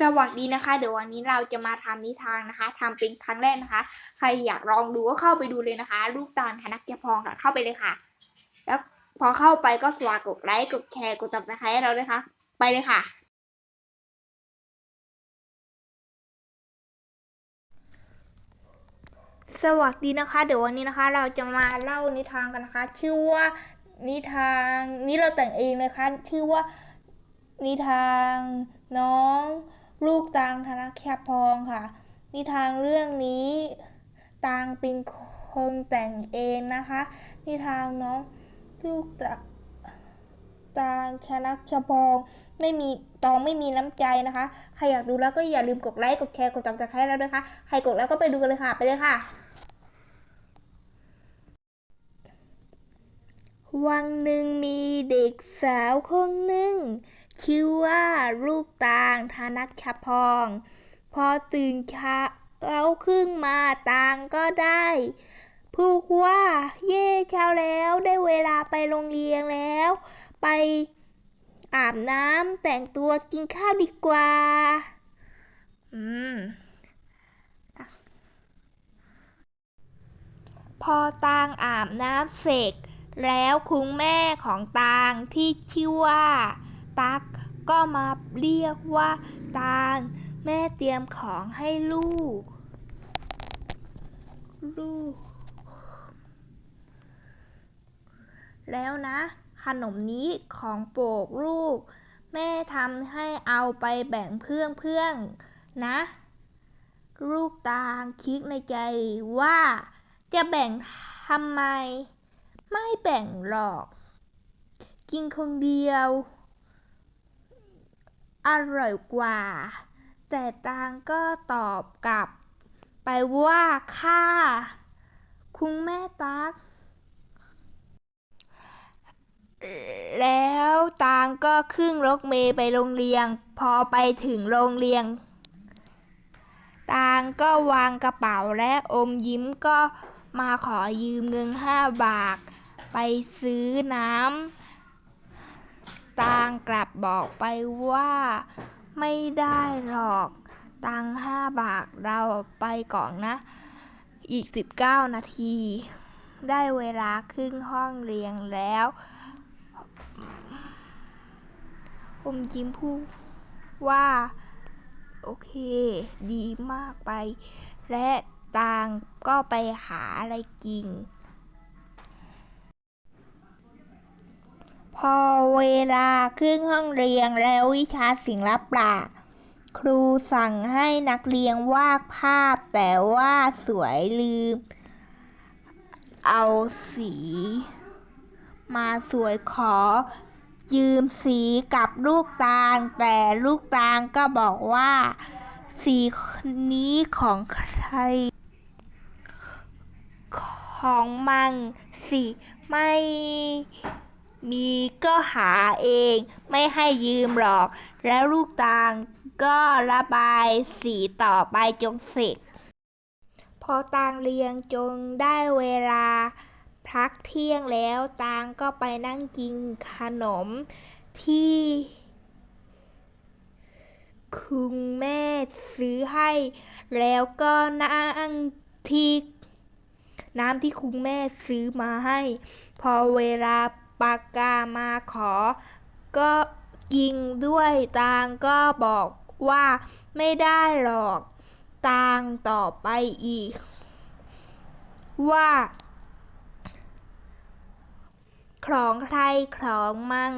สวัสดีนะคะ เดี๋ยววันนี้เราจะมาทำนิทานนะคะทำเป็นครั้งแรกนะคะ ใครอยากลองดูก็เข้าไปดูเลยนะคะ ลูกตาลธนักเกียรติพองค่ะ เข้าไปเลยค่ะ แล้วพอเข้าไปก็ฝากกดไลค์กดแชร์กดติดตามให้เราด้วยค่ะ ไปเลยค่ะ สวัสดีนะคะ เดี๋ยววันนี้นะคะ เราจะมาเล่านิทานกันนะคะ ชื่อว่านิทานนี้เราแต่งเองนะคะชื่อว่านิทานน้อง ลูกตางธนแคบพองค่ะ นิทานเรื่องนี้ตางเป็นคนแต่งเองนะคะ นิทานน้องลูกตาตางชนะชพองไม่มีตองไม่มีน้ำใจนะคะ ใครอยากดูแล้วก็อย่าลืมกดไลค์ กดแชร์ กดติดตามให้แล้วด้วยค่ะ ใครกดแล้วก็ไปดูกันเลยค่ะ ไปเลยค่ะ วันหนึ่งมีเด็กสาวคนหนึ่ง ชื่อว่าลูกตางธนักชพองพอตื่นเช้าขึ้นมาตางก็ได้พูดว่าเย่เช้าแล้วได้เวลาไปโรงเรียนแล้ว ไปอาบน้ำแต่งตัวกินข้าวดีกว่า อืม พอตางอาบน้ำเสร็จ แล้วคุณแม่ของตางที่ชื่อว่า ตั๊กก็มาเรียกว่าตางแม่เตรียมของให้ลูก ลูก แล้วนะ ขนมนี้ของโปรดลูก แม่ทำให้เอาไปแบ่งเพื่อนเพื่อนๆนะ ลูกตางคิดในใจว่า จะแบ่งทำไม ไม่แบ่งหรอก กินคนเดียว อร่อยกว่า แต่ตางก็ตอบกลับ ไปว่าค่ะคุณแม่ตัก แล้วตางก็ขึ้นรถเมย์ไปโรงเรียน พอไปถึงโรงเรียน ตางก็วางกระเป๋าและอมยิ้มก็มาขอยืมเงินห้าบาท ไปซื้อน้ำ บอกไปว่า ไม่ได้หรอก ตังห้าบาทเราไปก่อนนะ อีกสิบเก้านาที ได้เวลาขึ้นห้องเรียนแล้วอมยิ้มพูดว่า โอเค ดีมากไป และตางก็ไปหาอะไรกิน อเวลาขึ้นห้องเรียนแล้ววิชาศิลปะ ครูสั่งให้นักเรียนวาดภาพแต่ว่าสวยลืม เอาสี มาสวยขอ ยืมสีกับลูกตาล แต่ลูกตาลก็บอกว่า สีนี้ของใคร ของมันสิไม่ มีก็หาเอง ไม่ให้ยืมหรอก แล้วลูกตางก็ระบายสีต่อไปจนเสร็จ พอตางเรียงจนได้เวลา พักเที่ยงแล้วตางก็ไปนั่งกินขนมที่ คุณแม่ซื้อให้ แล้วก็นั่งที่น้ำที่คุณแม่ซื้อมาให้ พอเวลา ปากกามาขอ ก็กินด้วยตางก็บอกว่าไม่ได้หรอกตางต่อไปอีก ว่า ของใครของมั่ง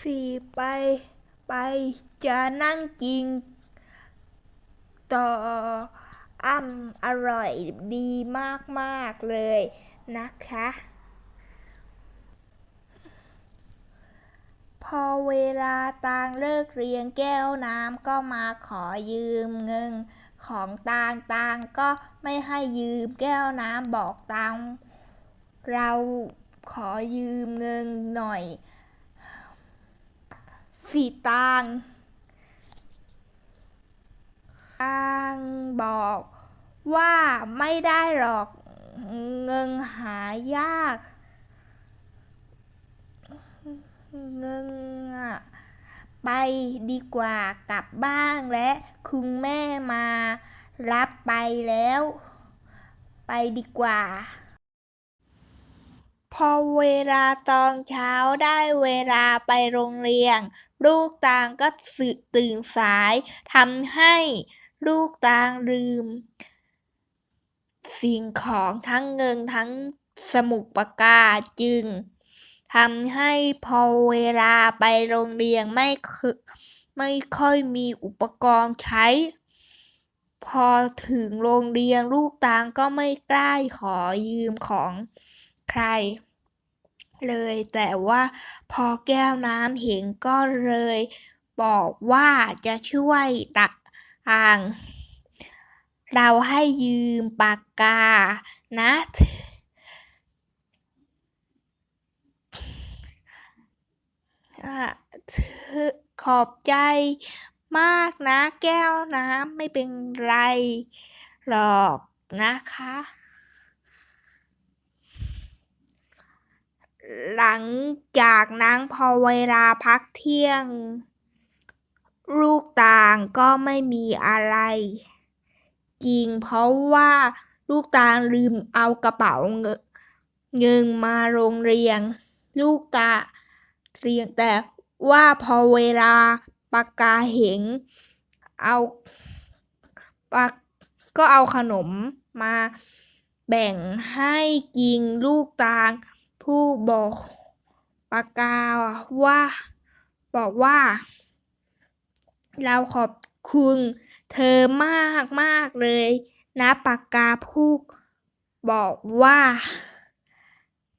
สี่ไปไปจะนั่งกิน ต่ออ้ำอร่อยดีมากๆเลยนะคะ พอเวลาตางเลิกเรียนแก้วน้ำก็มาขอยืมเงินของตางตางก็ไม่ให้ยืมแก้วน้ำบอกตางเราขอยืมเงินหน่อย สีตาง ตาง บอกว่าไม่ได้หรอกเงินหายาก เงงอะไปดีกว่ากลับบ้านและคุณแม่มารับไปแล้ว ไปดีกว่า พอเวลาตอนเช้าได้เวลาไปโรงเรียน ลูกตาลก็สึตื่นสายทำให้ ลูกตาลลืม สิ่งของทั้งเงินทั้งสมุดปากกาจึงทำให้พอเวลาไปโรงเรียนไม่คือไม่ค่อยมีอุปกรณ์ใช้ พอถึงโรงเรียนลูกตาลก็ไม่กล้าขอยืมของใคร เลยแต่ว่าพอแก้วน้ำเห็นก็เลยบอกว่าจะช่วยตัก อ่าง เราให้ยืมปากกา นะเธอขอบใจมากนะแก้วน้ำไม่เป็นไร หรอกนะคะ หลังจากนั้นพอเวลาพักเที่ยง ลูกต่างก็ไม่มีอะไร จริงเพราะว่าลูกตาลลืมเอากระเป๋าเงินเงินมาโรงเรียน ลูกตาเรียนแต่ว่าพอเวลาปากกาเห็นเอาปากก็เอาขนมมาแบ่งให้กินลูกตาลผู้บอกปากกาว่า บอกว่า เราขอบคุณเธอมากมากเลยนะปากกาพูดบอกว่า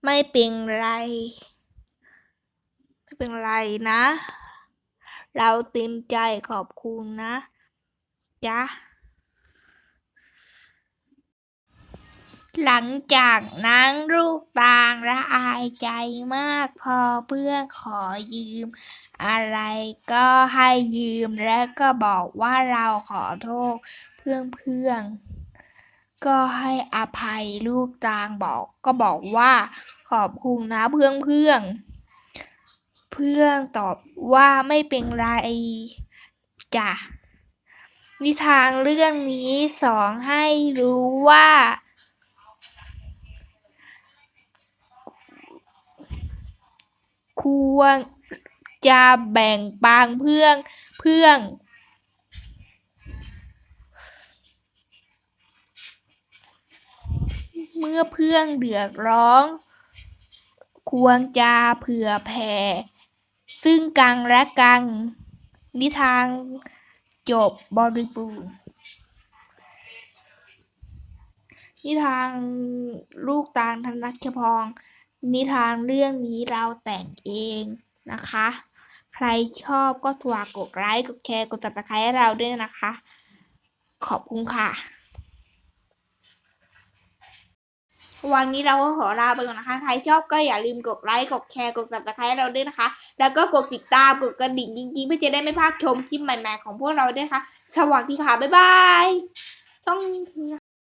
ไม่เป็นไร ไม่เป็นไรนะ เราเต็มใจขอบคุณนะ จ้ะ หลังจากนั้นลูกตาลละอายใจมากพอเพื่อนขอยืม อะไรก็ให้ยืมและก็บอกว่าเราขอโทษเพื่อนเพื่อนๆก็ให้อภัยลูกตาลบอก ก็บอกว่าขอบคุณนะเพื่อนเพื่อนเพื่อนตอบว่าไม่เป็นไรจ้ะนิทานเรื่องนี้สอนให้รู้ว่า ควรจะแบ่งปันเพื่อนเพื่อนเมื่อเพื่อนเดือดร้อน ควรจะเผื่อแผ่ ซึ่งกันและกัน นิทานจบบริบูรณ์ นิทานลูกตาลธนัชพร นิทานเรื่องนี้เราแต่งเองนะคะ ใครชอบก็ฝากกดไลค์กดแชร์กด subscribe ให้เราด้วยนะคะ ขอบคุณค่ะ วันนี้เราก็ขอลาไปก่อนนะคะ ใครชอบก็อย่าลืมกดไลค์กดแชร์กด subscribe ให้เราด้วยนะคะ แล้วก็กดติดตามกดกระดิ่งจริงๆเพื่อจะได้ไม่พลาดชมคลิปใหม่ๆของพวกเราด้วยค่ะ สวัสดีค่ะบ๊ายบายต้องนะคะ